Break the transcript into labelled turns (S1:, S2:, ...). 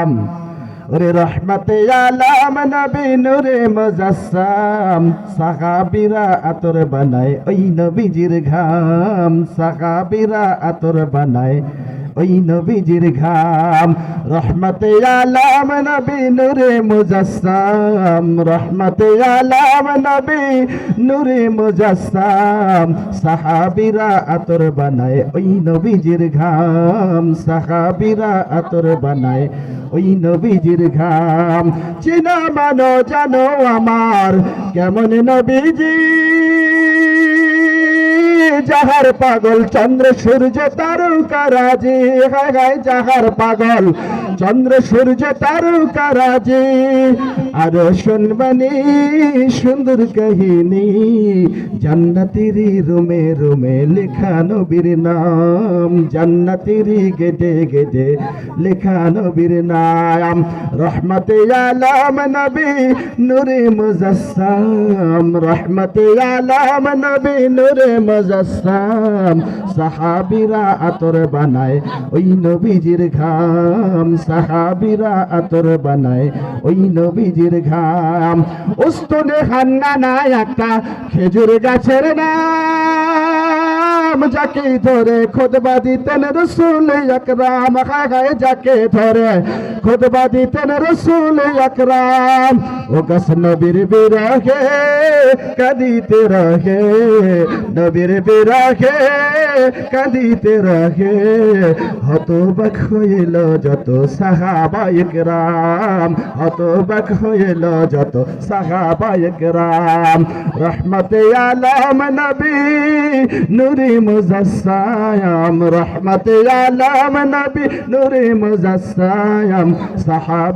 S1: ঘাম ওরে রহমতে আলাম নবী নূরে মুজাসসাম। সাহাবীরা আতর বানায়, ওই নবীজির ঘাম। সাহাবীরা আতর বানায় ওই নবীজির ঘাম। রহমতে আলাম নবী নূরে মুজাসাম রহমতে আলাম নবী নূরে মুজাসাম সাহাবিরা আতর বানায় ওই নবীজির ঘাম। সাহাবিরা আতর বানায় ওই নবীজির ঘাম। চিনা মানো জানো আমার, কেমন নবীজি? যাহার পাগল, চন্দ্র সূর্য তারকারাজি। হায় হায় যাহার পাগল, চন্দ্র সূর্য তারকারাজি। আর শুনবানি, সুন্দর কাহিনী, জান্নাতেরি রুমে রুমে লেখা নবীর নাম। জান্নাতেরি গেটে গেটে লেখা নবীর নাম। রহমতে আলাম নবী নূরে মুজাসসাম। রহমতে আলাম নবী নূরে মুজাসসাম। সাহাবীরা আতর বানায়, ওই নবীজির ঘাম, সাহাবিরা আতর বানায়, ওই নবীজির ঘাম। উস্তনে হান্না একটা খেজুর গাছের নাম। যাকে ধরে, খোদবা দিতেন রসুল আকরাম। হায় হায় যাকে ধরে, খোদবা দিতেন রসুল আকরাম। ও গাছ নবীর বিরাগে কাঁদিতে রহে। নবীর বিরাগে কাঁদিতে রহে। হতবাক হইল যত সাহাবায়ক রাম হতবাক হইল যত সাহাবায়ক রাম রহমতে আলম নবী, নুরি মুজাসসাম রহমতে আলাম নবী নুরি মুজাসায়াম সাহাব